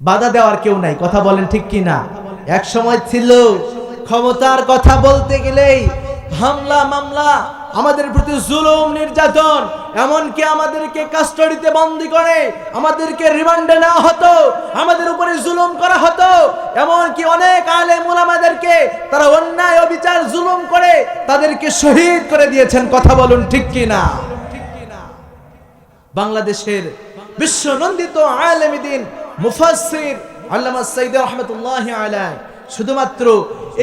বাধা দেওয়ার কেউ নাই, কথা বলেন ঠিক কি না এক সময় ছিল ক্ষমতার কথা বলতে গেলেই হামলা, মামলা, আমাদের প্রতি জুলুম, নির্যাতন, এমনকি আমাদেরকে কাস্টডিতে বন্দি করে, আমাদেরকে রিমান্ডে নেওয়া হতো, আমাদের উপরে জুলুম করা হতো, এমনকি অনেক আলেম ওলামাদেরকে তারা অন্যায়, অবিচার, জুলুম করে তাদেরকে শহীদ করে দিয়েছেন, কথা বলুন ঠিক কি না বাংলাদেশের বিশ্ব নন্দিত আলেমিদিন মুফাসসির আল্লামা সাইদ রহমতুল্লাহ আলাই শুধুমাত্র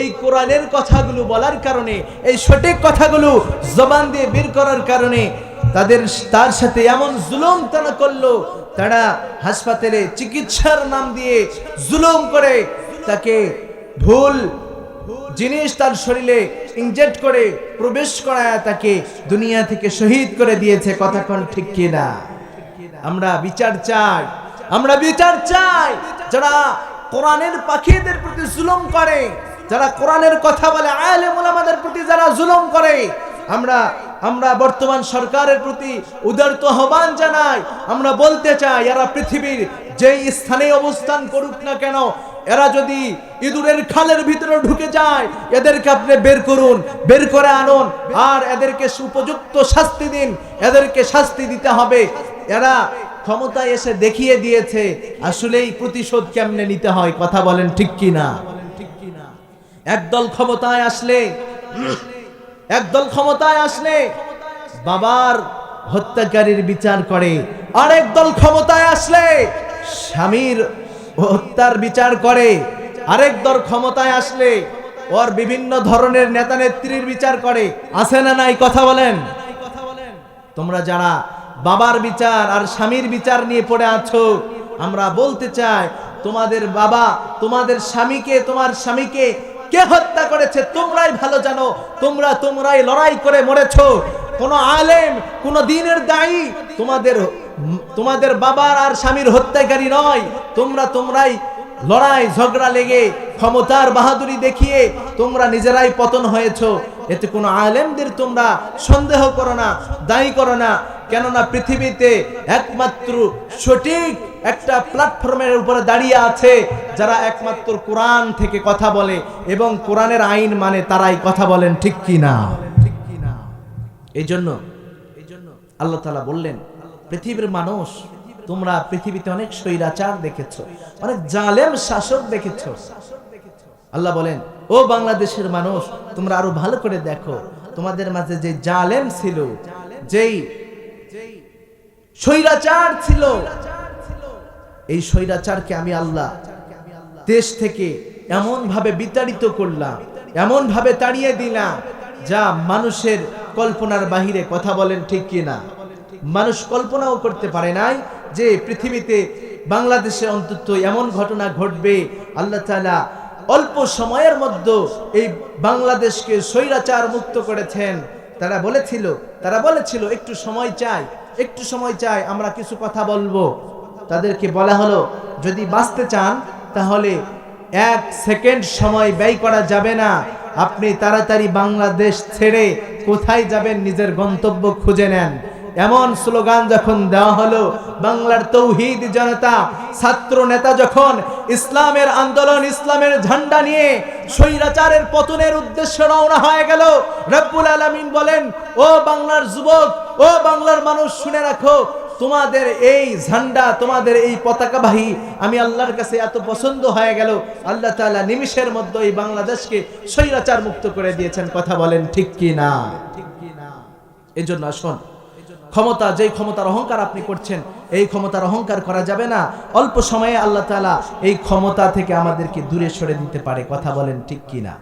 এই কোরআনের কথাগুলো বলার কারণে, এই সঠিক কথাগুলো জবান দিয়ে বের করার কারণে তাদের, তার সাথে এমন জুলুম তারা করল, তারা হাসপাতালে চিকিৎসার নাম দিয়ে জুলুম করে, তাকে ভুল জিনিস তার শরীরে ইনজেক্ট করে, প্রবেশ করায় তাকে দুনিয়া থেকে শহীদ করে দিয়েছে, কথা কোন ঠিক কিনা? আমরা বিচার চাই। আমরা বিচার চাই। যারা কোরআনের পাখিদের প্রতি জুলুম করে, যারা কোরআনের কথা বলে, আলেম ওলামাদের প্রতি যারা জুলুম করে, আমরা আমরা বর্তমান সরকারের প্রতি উদারত আহ্বান জানাই। আমরা বলতে চাই, এরা পৃথিবীর যেই স্থানে অবস্থান করুক না কেন, এরা যদি ইঁদুরের খালের ভিতরে ঢুকে যায়, এদেরকে আপনি বের করুন, বের করে আনুন, আর এদেরকে উপযুক্ত শাস্তি দিন, এদেরকে শাস্তি দিতে হবে। এরা ক্ষমতায় এসে দেখিয়ে দিয়েছে, আসলেই প্রতিশোধ কেমনে নিতে হয়, কথা বলেন ঠিক কি না একদল ক্ষমতায় আসলে, একদল ক্ষমতায় আসলে বাবার হত্যাকারীর বিচার করে। আরেক দল ক্ষমতায় আসলে স্বামীর হত্যার বিচার করে। আরেক দল ক্ষমতায় আসলে ওর বিভিন্ন ধরনের নেতা নেত্রীর বিচার করে। আছে না নাই, কথা বলেন? তোমরা যারা বাবার বিচার আর স্বামীর বিচার নিয়ে পড়ে আছো। আমরা বলতে চাই, তোমাদের বাবা, তোমাদের স্বামীকে, তোমার স্বামীকে কে হত্যা করেছে তোমরাই ভালো জানো, তোমরা তোমরাই লড়াই করে মরেছো। কোন আলেম, কোন দিনের দায়ী তোমাদের তোমাদের বাবার আর স্বামীর হত্যাকারী নয়। তোমরা তোমরাই লড়াই, ঝগড়া লেগে ক্ষমতার বাহাদুরি দেখিয়ে তোমরা নিজেরাই পতন হয়েছো। এতে কোনো আলেমদের তোমরা সন্দেহ করো না, দায়ী করো না। কেননা পৃথিবীতে একমাত্র সঠিক একটা প্ল্যাটফর্মের উপরে দাঁড়িয়ে আছে, যারা একমাত্র কোরআন থেকে কথা বলে এবং কোরআনের আইন মানে তারাই কথা বলেন, ঠিক কি না ঠিক কি না এই জন্য আল্লাহ তালা বললেন, পৃথিবীর মানুষ, তোমরা পৃথিবীতে অনেক স্বৈরাচার দেখেছ, অনেক জালেম শাসক দেখেছ। আল্লাহ বলেন, ও বাংলাদেশের মানুষ, তোমরা আরও ভালো করে দেখো, তোমাদের মাঝে যে জালেম ছিল, যেই স্বৈরাচার ছিল। এই স্বৈরাচারকে আমি আল্লাহ দেশ থেকে এমন ভাবে বিতাড়িত করলাম এমন ভাবে তাড়িয়ে দিলাম, যা মানুষের কল্পনার বাহিরে কথা বলেন ঠিক কিনা। মানুষ কল্পনাও করতে পারে নাই যে পৃথিবীতে বাংলাদেশে অন্তত এমন ঘটনা ঘটবে। আল্লাহ তাআলা অল্প সময়ের মধ্যে এই বাংলাদেশকে স্বৈরাচার মুক্ত করেছেন। তারা বলেছিল তারা বলেছিল, একটু সময় চাই, একটু সময় চাই, আমরা কিছু কথা বলব। তাদেরকে বলা হলো, যদি বাঁচতে চান, তাহলে এক সেকেন্ড সময় ব্যয় করা যাবে না। আপনি তাড়াতাড়ি বাংলাদেশ ছেড়ে কোথায় যাবেন, নিজের গন্তব্য খুঁজে নেন। এমন স্লোগান যখন দেওয়া হলো, বাংলার তৌহিদ জনতা, ছাত্র নেতা যখন ইসলামের আন্দোলন, ইসলামের ঝান্ডা নিয়ে স্বৈরাচারের পতনের উদ্দেশ্যে রওনা হয়ে গেল, রব্বুল আলামিন বলেন, ও বাংলার যুবক, ও বাংলার মানুষ, শুনে রাখো, তোমাদের এই ঝান্ডা, তোমাদের এই পতাকাবাহী আমি আল্লাহর কাছে এত পছন্দ হয়ে গেল, আল্লাহ তাআলা নিমিষের মধ্যে এই বাংলাদেশকে স্বৈরাচার মুক্ত করে দিয়েছেন। কথা বলেন ঠিক কি না এই জন্য আসুন ক্ষমতা, যেই ক্ষমতার অহংকার আপনি করছেন, এই ক্ষমতার অহংকার করা যাবে না। অল্প সময়ে আল্লাহ তালা এই ক্ষমতা থেকে আমাদেরকে দূরে সরে দিতে পারে। কথা বলেন ঠিক কি না